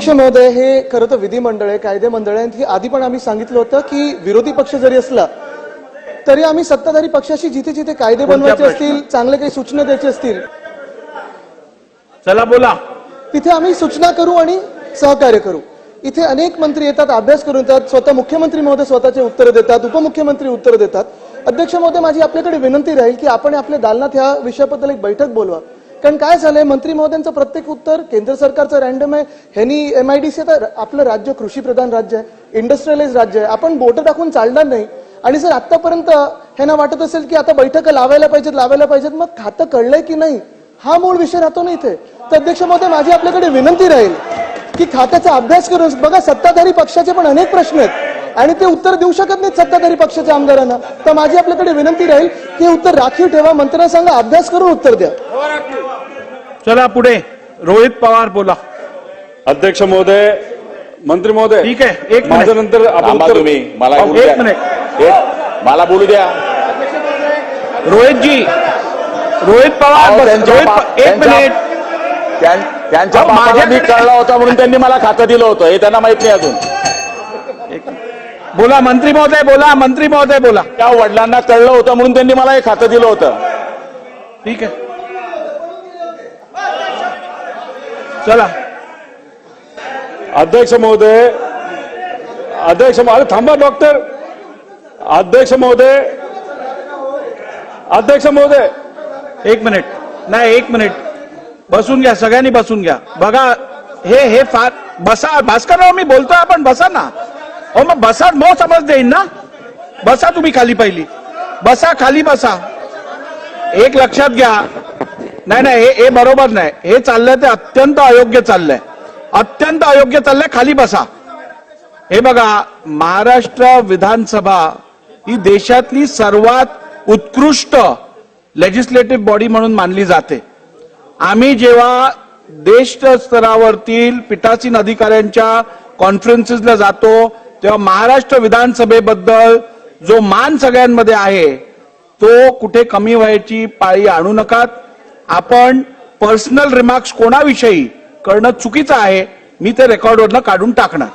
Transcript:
अध्यक्ष महोदय हे खरं तर विधिमंडळ आहे कायदे मंडळ आहे आधी पण आम्ही सांगितलं होतं की विरोधी पक्ष जरी असला तरी आम्ही सत्ताधारी पक्षाशी जिथे जिथे कायदे बनवायचे? असतील चांगले काही सूचना द्यायचे असतील चला बोला. तिथे आम्ही सूचना करू आणि सहकार्य करू. इथे अनेक मंत्री येतात अभ्यास करून येतात स्वतः मुख्यमंत्री महोदय स्वतःचे उत्तर देतात उपमुख्यमंत्री उत्तर देतात. अध्यक्ष महोदय माझी आपल्याकडे विनंती राहील की आपण आपल्या दालनात ह्या विषयाबद्दल एक बैठक बोलवा. कारण काय झालंय मंत्री महोदयांचं प्रत्येक उत्तर केंद्र सरकारचं रॅन्डम आहे. ह्यांनी सी तर आपलं राज्य कृषी प्रधान राज्य आहे इंडस्ट्रियलाइज राज्य आहे. आपण बोटं टाकून चालणार नाही. आणि जर आतापर्यंत ह्यांना वाटत असेल की आता बैठक लावायला पाहिजेत लावायला पाहिजेत मग खातं कळलंय की नाही? हा मूळ विषय राहतो ना इथे. तर अध्यक्ष महोदय माझी आपल्याकडे विनंती राहील की खात्याचा अभ्यास करून बघा सत्ताधारी पक्षाचे पण अनेक प्रश्न आहेत. आणि ते उत्तर देऊ शकत नाहीत सत्ताधारी पक्षाच्या आमदारांना. तर माझी आपल्याकडे विनंती राहील की हे उत्तर राखीव ठेवा मंत्र्यांना सांगा अभ्यास करून उत्तर द्या. हो, चला पुढे. रोहित पवार बोला. अध्यक्ष महोदय मंत्री महोदय. ठीक आहे, एक माझं मिनिट. नंतर आपण थांबा उत्तर तुम्ही मला अहो, बोलू एक द्या. मिनिट. एक- मला बोलू द्या. रोहित जी रोहित पवार अहो, बस- त्यांच्या रोहित पा- प- एक त्यांच्या- मिनिट. त्यां- त्यांच्या अहो, बापाला मी माझ्याकडे- कळला होता म्हणून त्यांनी मला खातं दिलं होतं. हे त्यांना माहीत नाही अजून. बोला मंत्री महोदय बोला मंत्री महोदय बोला. त्या वडिलांना कळलं होतं म्हणून त्यांनी मला हे खातं दिलं होतं. ठीक आहे. चला. अध्यक्ष महोदय अध्यक्ष अरे थांबा डॉक्टर. अध्यक्ष महोदय अध्यक्ष महोदय. एक मिनिट. नाही एक मिनिट. बसून घ्या सगळ्यांनी बसून घ्या. बघा हे हे फार बसा भास्करराव मी बोलतोय आपण बसा ना. हो मग बसा मो समज देईन ना. बसा तुम्ही खाली पहिली. बसा खाली बसा. एक लक्षात घ्या. नाही नाही हे- हे बरोबर नाही. हे चाललंय ते अत्यंत अयोग्य चाललंय. अत्यंत अयोग्य चाललंय खाली बसा. हे बघा महाराष्ट्र विधानसभा ही देशातली सर्वात उत्कृष्ट लेजिस्लेटिव्ह बॉडी म्हणून मानली जाते. आम्ही जेव्हा देश स्तरावरतील पीठासीन अधिकाऱ्यांच्या कॉन्फरन्सेसला जातो तेव्हा महाराष्ट्र विधानसभेबद्दल जो मान सगळ्यांमध्ये आहे तो कुठे कमी व्हायची पाळी आणू नकात. आपण पर्सनल रिमार्क्स कोणाविषयी करणं चुकीचं आहे मी ते रेकॉर्डवरनं काढून टाकणार.